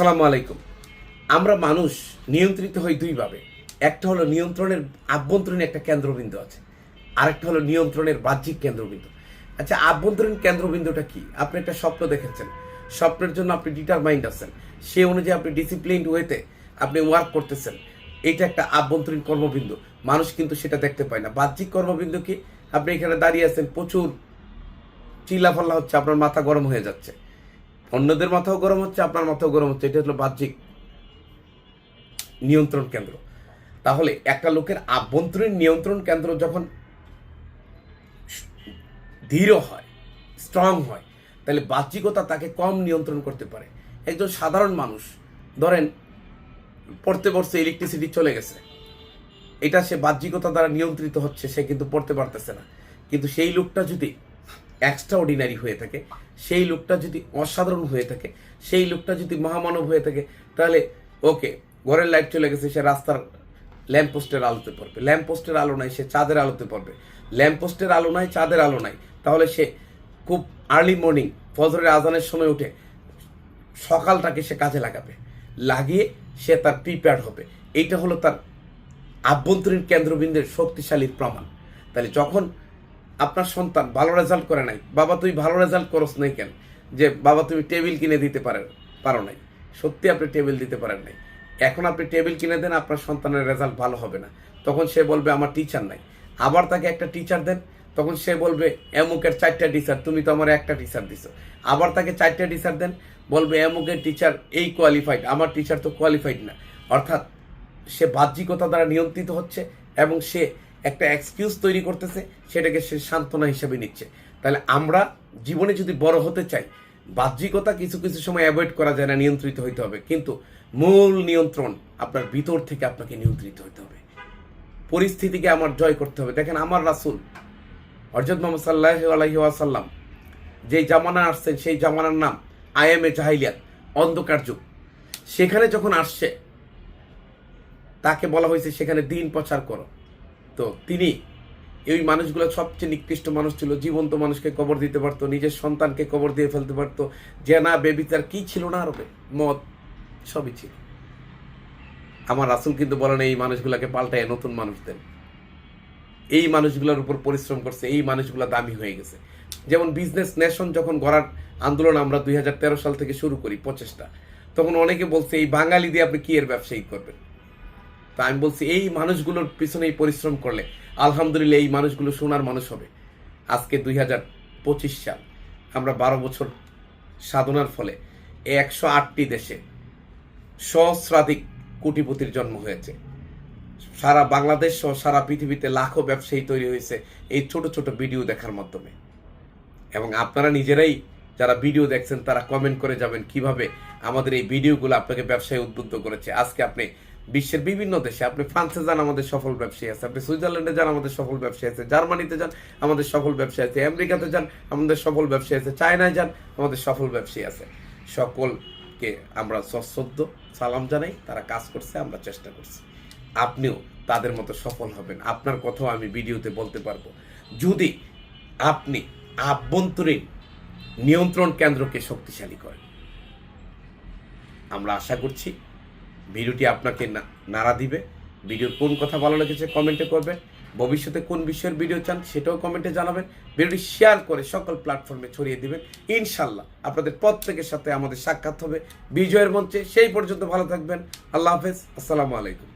সালামু আলাইকুম। আমরা মানুষ নিয়ন্ত্রিত হই দুইভাবে একটা হলো নিয়ন্ত্রণের আভ্যন্তরীণ একটা কেন্দ্রবিন্দু আছে। আরেকটা হলো নিয়ন্ত্রণের বাহ্যিক কেন্দ্রবিন্দু। আচ্ছা আভ্যন্তরীণ কেন্দ্রবিন্দুটা কি? আপনি একটা স্বপ্ন দেখেছেন। স্বপ্নের জন্য আপনি ডিটারমাইন্ড আছেন। সে অনুযায়ী আপনি ডিসিপ্লিন ওয়েতে আপনি ওয়ার্ক করতেছেন। এটা একটা আভ্যন্তরীণ কর্মবিন্দু। মানুষ কিন্তু সেটা দেখতে পায় না। বাহ্যিক কর্মবিন্দু কি? আপনি এখানে দাঁড়িয়ে আছেন, প্রচুর চিল্লাফাল্লা হচ্ছে, আপনার মাথা গরম হয়ে যাচ্ছে। অন্যদের মাথাও গরম হচ্ছে, আপনার মাথাও গরম হচ্ছে। এটা হলো বাহ্যিক নিয়ন্ত্রণ কেন্দ্র। তাহলে একটা লোকের আভ্যন্তরীণ নিয়ন্ত্রণ কেন্দ্র যখন দৃঢ় হয় স্ট্রং হয়, তাহলে বাহ্যিকতা তাকে কম নিয়ন্ত্রণ করতে পারে। একজন সাধারণ মানুষ, ধরেন পড়তে পড়তে ইলেকট্রিসিটি চলে গেছে। এটা সে বাহ্যিকতা দ্বারা নিয়ন্ত্রিত হচ্ছে, সে কিন্তু পড়তে পারতেছে না। কিন্তু সেই লোকটা যদি এক্সট্রা অর্ডিনারি হয়ে থাকে। সেই লোকটা যদি অসাধারণ হয়ে থাকে, সেই লোকটা যদি মহামানব হয়ে থাকে, তাহলে ওকে, ঘরের লাইট চলে গেছে, সে রাস্তার ল্যাম্প পোস্টের আলোতে পড়বে। ল্যাম্প পোস্টের আলো নাই, সে চাঁদের আলোতে পড়বে। ল্যাম্প পোস্টের আলো নাই, চাঁদের আলো নাই। তাহলে সে খুব আর্লি মর্নিং ফজরের আজানের সময় উঠে সকালটাকে সে কাজে লাগাবে। লাগিয়ে সে তার প্রিপেয়ার হবে। এইটা হলো তার আভ্যন্তরীণ কেন্দ্রবিন্দুর শক্তিশালী প্রমাণ। তাহলে যখন আপনার সন্তান ভালো রেজাল্ট করে নাই, বাবা তুই ভালো রেজাল্ট করস নাই কেন? যে বাবা তুমি টেবিল কিনে দিতে পারে পারো নাই। সত্যি আপনি টেবিল দিতে পারেন নাই। এখন আপনি টেবিল কিনে দেন, আপনার সন্তানের রেজাল্ট ভালো হবে না। তখন সে বলবে, আমার টিচার নাই। আবার তাকে একটা টিচার দেন, তখন সে বলবে, এমুকের চারটা টিচার তুমি তো আমার একটা টিচার দিছো। আবার তাকে চারটা টিচার দেন, বলবে, এমুকের টিচার এই কোয়ালিফাইড আমার টিচার তো কোয়ালিফাইড না। অর্থাৎ সে বাহ্যিকতা দ্বারা নিয়ন্ত্রিত হচ্ছে এবং সে একটা এক্সকিউজ তৈরি করতেছে, সেটাকে সে সান্ত্বনা হিসেবে নিচ্ছে। তাহলে আমরা জীবনে যদি বড় হতে চাই, বাহ্যিকতা কিছু কিছু সময় অ্যাভয়েড করা যায় না, নিয়ন্ত্রিত হইতে হবে। কিন্তু মূল নিয়ন্ত্রণ আপনার ভিতর থেকে আপনাকে নিয়ন্ত্রিত হইতে হবে। পরিস্থিতিকে আমার জয় করতে হবে। দেখেন আমার রাসুল অর্জত মোহাম্মদ সাল্লাহ আলহি ওয়াসাল্লাম, যেই জামানা আসছেন, সেই জামানার নাম আইএমএ জাহিলিয়াত অন্ধকার যুগ। সেখানে যখন আসছে, তাকে বলা হয়েছে, সেখানে দিন প্রচার করো। তো তিনি এই মানুষগুলো সবচেয়ে নিকৃষ্ট মানুষ ছিল, জীবন্ত মানুষকে কবর দিতে পারতো, নিজের সন্তানকে কবর দিয়ে ফেলতে পারতো, জেনা বেবিতার কি ছিল না আরবে? মদ, সবই ছিল। আমার রাসুল কিন্তু বলেন, এই মানুষগুলোকে পাল্টায় নতুন মানুষ দেন এই মানুষগুলোর উপর পরিশ্রম করছে, এই মানুষগুলো দামি হয়ে গেছে। যেমন বিজনেস নেশন যখন গড়ার আন্দোলন আমরা দুই হাজার তেরো সাল থেকে শুরু করি প্রচেষ্টা তখন অনেকে বলছে, এই বাঙালি দিয়ে আপনি কি এর ব্যবসায়ী করবেন? তা আমি বলছি, এই মানুষগুলোর পিছনেই পরিশ্রম করলে আলহামদুলিল্লাহ এই মানুষগুলো সোনার মানুষ হবে। আজকে দুই হাজার পঁচিশ সাল, আমরা বারো বছর সাধনার ফলে একশো আটটি দেশে সহস্রাধিক কোটিপতির জন্ম হয়েছে। সারা বাংলাদেশ সহ সারা পৃথিবীতে লাখো ব্যবসায়ী তৈরি হয়েছে এই ছোট ছোট ভিডিও দেখার মাধ্যমে। এবং আপনারা নিজেরাই যারা ভিডিও দেখছেন, তারা কমেন্ট করে যাবেন কীভাবে আমাদের এই ভিডিওগুলো আপনাকে ব্যবসায় উদ্বুদ্ধ করেছে। আজকে আপনি বিশ্বের বিভিন্ন দেশে। আপনি ফ্রান্সে যান, আমাদের সফল ব্যবসায়ী আছে। আপনি সুইজারল্যান্ডে যান, আমাদের সফল ব্যবসায়ী আছে। জার্মানিতে যান, আমাদের সফল ব্যবসায়ী আছে। আমেরিকাতে যান, আমাদের সফল ব্যবসায়ী আছে। চায়নায় যান, আমাদের সফল ব্যবসায়ী আছে। সকলকে আমরা সশ্রদ্ধ, সালাম জানাই। তারা কাজ করছে, আমরা চেষ্টা করছি। আপনিও তাদের মতো সফল হবেন। আপনার কথাও আমি ভিডিওতে বলতে পারব। যদি আপনি আভ্যন্তরীণ নিয়ন্ত্রণ কেন্দ্রকে শক্তিশালী করেন, আমরা আশা করছি ভিডিওটি আপনাকে নাড়া দিবে। ভিডিওর কোন কথা ভালো লেগেছে কমেন্টে করবেন। ভবিষ্যতে কোন বিষয়ের ভিডিও চান সেটাও কমেন্টে জানাবেন। ভিডিওটি শেয়ার করে সকল প্ল্যাটফর্মে ছড়িয়ে দিবেন। ইনশাল্লাহ আপনাদের প্রত্যেকের সাথে আমাদের সাক্ষাৎ হবে বিজয়ের মঞ্চে। সেই পর্যন্ত ভালো থাকবেন। আল্লাহ হাফেজ। আসসালামু আলাইকুম।